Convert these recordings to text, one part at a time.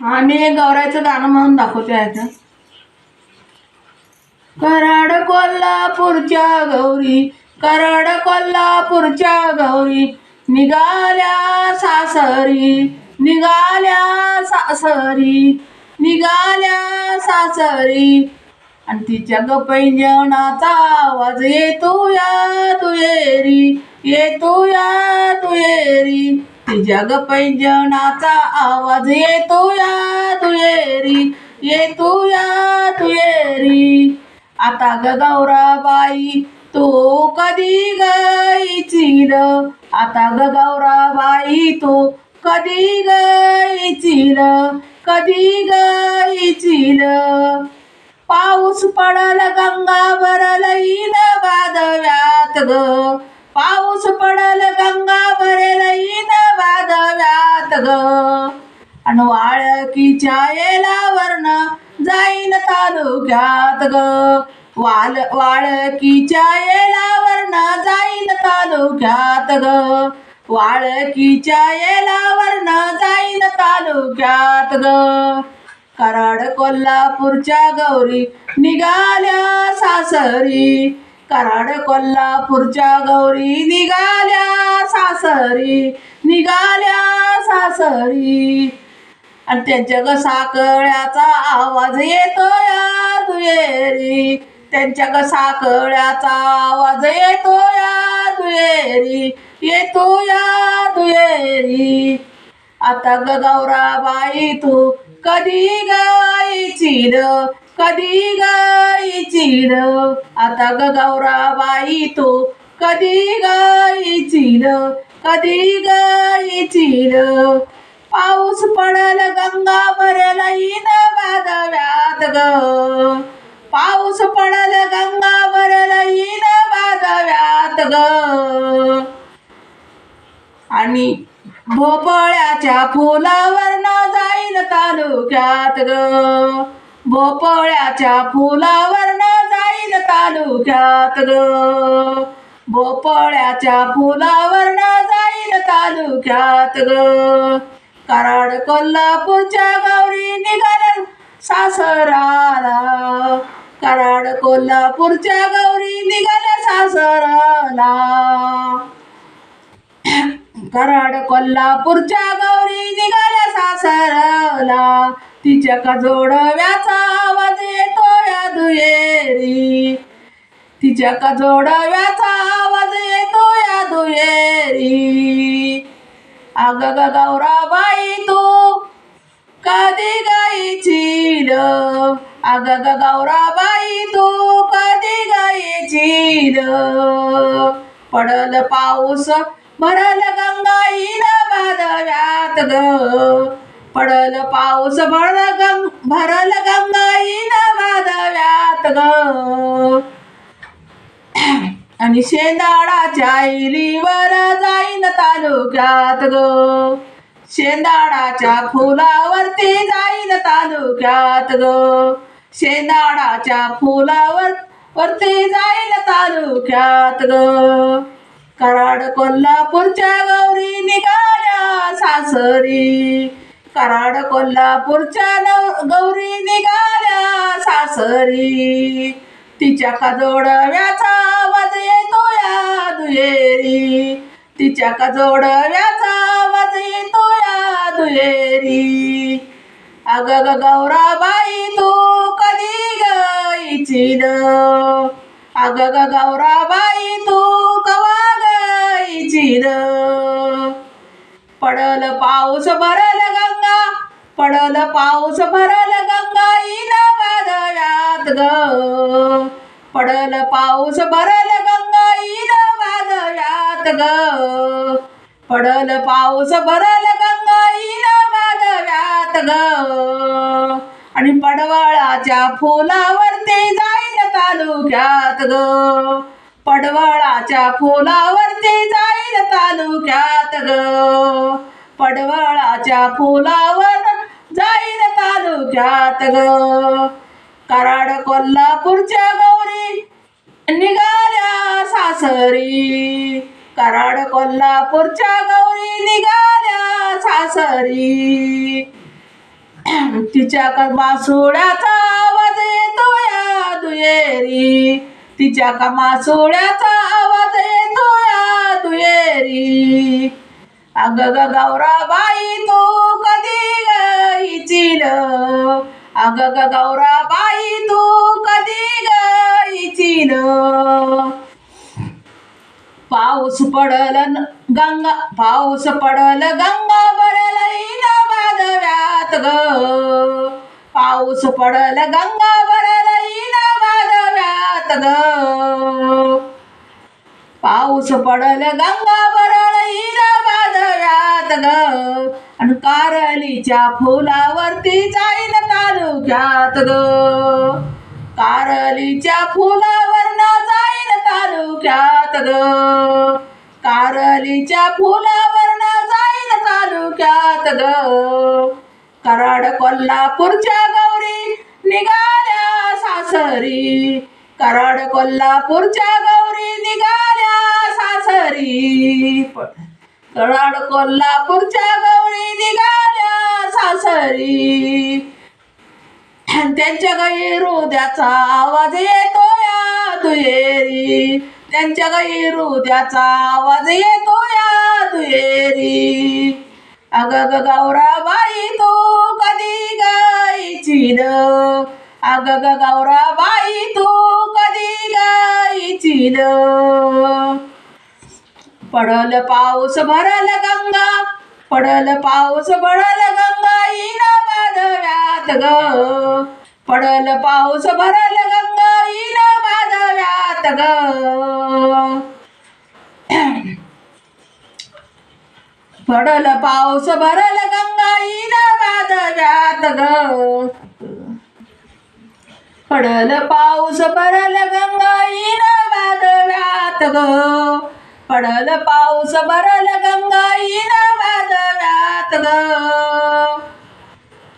आम्ही एक गौरायचं गाणं म्हणून दाखवते आहे कराड कोल्हापूरच्या गौरी कराड कोल्हापूरच्या गौरी निघाल्या सासरी निघाल्या सासरी निघाल्या सासरी. आणि तिच्या गपई जेवणाचा आवाज येतो या तुयेरी येतो या तुयेरी तिच्या ग पैंजणाचा आवाज येतो या तुयेरी येतो या तुयेरी आता ग गौराबाई तो कधी गायची र आता ग गौराबाई तो कधी गायची र कधी गायची र पाऊस पडल गंगा भरल इन वादव्यात ग. पाऊस पडल गंगा भरेल इन वादव्यात ग. अन वाळकीच्या वर्ण जाईन तालुक्यात ग. वाल वाळकीच्या येलावरन जाईन तालुक्यात ग. वाळकीच्या येलावरन जाईन तालुक्यात ग. कराड कोल्हापूरच्या गौरी निघाल्या सासरी. कराड कोल्हापूरच्या गौरी निघाल्या सासरी निघाल्या सासरी. आणि त्यांच्या ग साकळ्याचा आवाज येतो या दुहेरी. त्यांच्या ग साकळ्याचा आवाज येतो या दुहेरी येतो या दुहेरी. आता ग गौराबाई तू कधी गायची र कधी गायची र आता ग गौराबाई तू कधी गायची र कधी गायची र पाऊस पडल गंगा भरल इन वादव्यात ग. पाऊस पडल गंगा भरल इन वादव्यात ग. आणि भोपळ्याच्या फुलावर न जाईन तालुक्यात ग. भोपळ्याच्या फुलावर न जाईन तालुक्यात ग. भोपळ्याच्या फुलावर न जाईन तालुक्यात ग. कराड कोल्हापूरच्या गौरी निघाल सासराला. कराड कोल्हापूरच्या गौरी निघाल सासराला. कराड कोल्हापूरच्या गौरी निघाल सासरला. तिच्या का जोडव्याचा आवाज येतो या दुहेरी. तिच्या का जोडव्याचा आवाज येतो या दुहेरी. अग ग गौराबाई तू कधी गायची र अग ग गौराबाई तू कधी गायची र पडल पाऊस भरल गंगाईन वादव्यात ग. पडल पाऊस भरल गंग भरल गंगाईन वादव्यात ग. आणि शेंदाडाच्या इलीवर जाईन तालुक्यात ग. शेंदाडाच्या फुलावरती जाईन तालुक्यात ग. शेंदाडाच्या फुलावर वरती जाईन तालुक्यात ग. कराड कोल्हापूरच्या गौरी निघाल्या सासरी. कराड कोल्हापूरच्या गौरी निघाल्या सासरी. तिच्या काजोडव्याचा आवाज येतो या दुहेरी. तिच्या काजोडव्याचा आवाज येतो या दुहेरी. अग ग गौराबाई तू कधी गायची न अग ग गौराबाई तू कवा गायची न पडल पाऊस भरल पडल पाऊस भरल गंगाईला वादळात ग. पडल पाऊस भरल गंगाईला वादळात ग. पडल पाऊस भरल गंगाईला वादळात ग. आणि पडवळाच्या फुलावरती जाईल तालुक्यात ग. पडवळाच्या फुलावरती जाईल तालुक्यात ग. पडवळाच्या फुलावर जाईल तालुक्यात ग. कराड कोल्हापूरच्या गौरी निघाल्या सासरी. कराड कोल्हापूरच्या गौरी निघाल्या सासरी. तिच्या का आवाज येतो या दुहेरी. तिच्या का मासोळ्याचा आवाज येतो या दुहेरी. अग ग गौरा तू गायची अग ग गौरा बाई तू कधी गायची पाऊस पडल गंगा पाऊस पडल गंगा भरल इन बाधव्यात ग. पाऊस पडल गंगा भरल इन बाधव्यात ग. पाऊस पडल गंगा भरल इन ग आणि कारलीच्या फुलावरती जाईन तालुक्यात ग कारलीच्या फुलावर न जाईन तालुक्यात ग कारलीच्या फुलावर न जाईन तालुक्यात ग कराड कोल्हापूरच्या गौरी निघाल्या सासरी. कराड कोल्हापूरच्या गौरी निघाल्या सासरी. कराड कोल्हापूरच्या गवळी निघाल्या सासरी. त्यांच्या गाई हृदयाचा आवाज येतो या दुहेरी. त्यांच्या गाई हृदयाचा आवाज येतो या दुहेरी. अग ग गौरा बाई तू कधी गायची अग ग गौरा बाई तू कधी गायची पडल पाऊस भरल गंगा. पडल पाऊस भरल गंगा इन बाधव्यात ग. पडल पाऊस भरल गंगा इन बाधव्यात ग. पडल पाऊस भरल गंगा इन बाधव्यात ग. पडल पाऊस भरल गंगा इन बाधव्यात ग. पडल पाऊस भरल गंगा इन ग.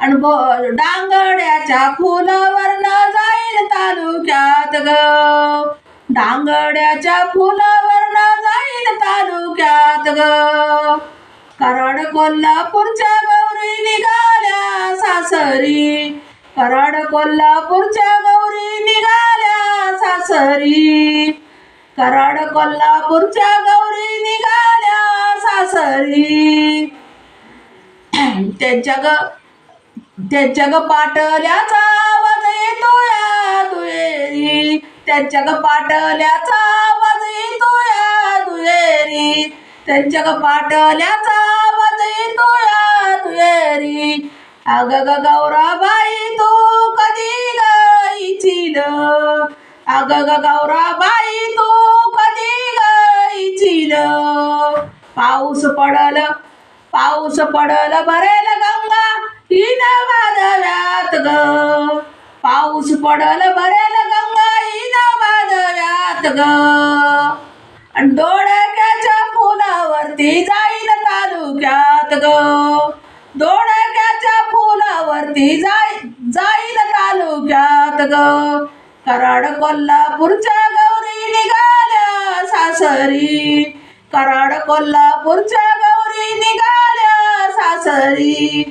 आणि ब- डांगड्याच्या फुलावर न जाईल तालुक्यात ग. डांगड्याच्या फुलावर न जाईल तालुक्यात ग. कराड कोल्हापूरच्या गौरी निघाल्या सासरी. कराड कोल्हापूरच्या गौरी निघाल्या सासरी. कराड कोल्हापूरच्या गौरी निघाल्या सासरी. त्यांच्या ग त्यांच्या ग पाटल्याचा आवाज येतो या दुहेरी. त्यांच्या ग पाटल्याचा आवाज येतो या दुहेरी. त्यांच्या ग पाटल्याचा आवाज येतो या दुहेरी. अग ग गौराबाई तू कधी गायची अग ग गौराबाई गायची पाऊस पडल. पाऊस पडल. भरेल गंगा. हिन वादव्यात ग. पाऊस पडल. भरेल गंगा. हिन वादव्यात ग. आणि दोडक्याच्या फुलावरती जाईल तालुक्यात ग. दोडक्याच्या फुलावरती जाई जाईल तालुक्यात ग. कराड कोल्हापूरच्या गौरी निघाल्या सासरी. कराड कोल्हापूरच्या गौरी निघाल्या सासरी.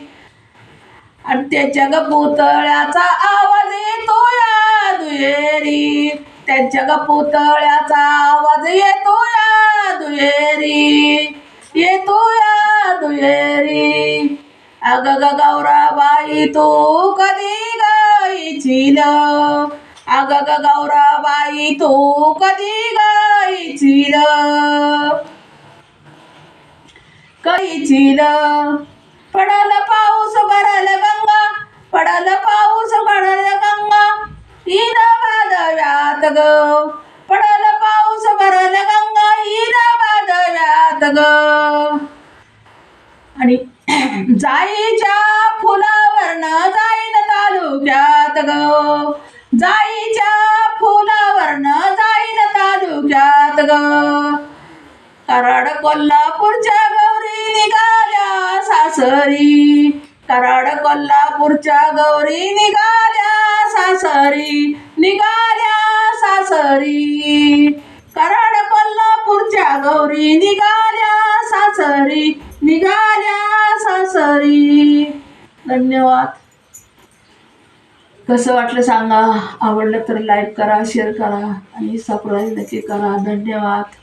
आणि त्याच्या ग पुतळ्याचा आवाज येतो या दुहेरी. त्यांच्या ग पुतळ्याचा आवाज येतो या दुहेरी. येतो या दुहेरी. अग ग गौराबाई तू कधी गायची अग ग गौराबाई तू कधी गायची कैचील पडल पाऊस भरल गंगा. पडल पाऊस भरल गंगा. ईद वादव्यात ग. पडल पाऊस भरल गंगा. ईद वादव्यात ग. आणि जाईच्या फुलावरनं जाईन तालुक्यात ग. जाईच्या फुलावरनं जाईन तालुक्यात ग. कराड कोल्हापूरच्या गौरी निघाल्या सासरी. कराड कोल्हापूरच्या गौरी निघाल्या सासरी. निघाल्या सासरी. कराड कोल्हापूरच्या गौरी निघाल्या सासरी. निघाल्या सासरी. धन्यवाद. कसं वाटलं सांगा? आवडलं तर लाईक करा शेअर करा आणि सबस्क्राईब नक्की करा. धन्यवाद.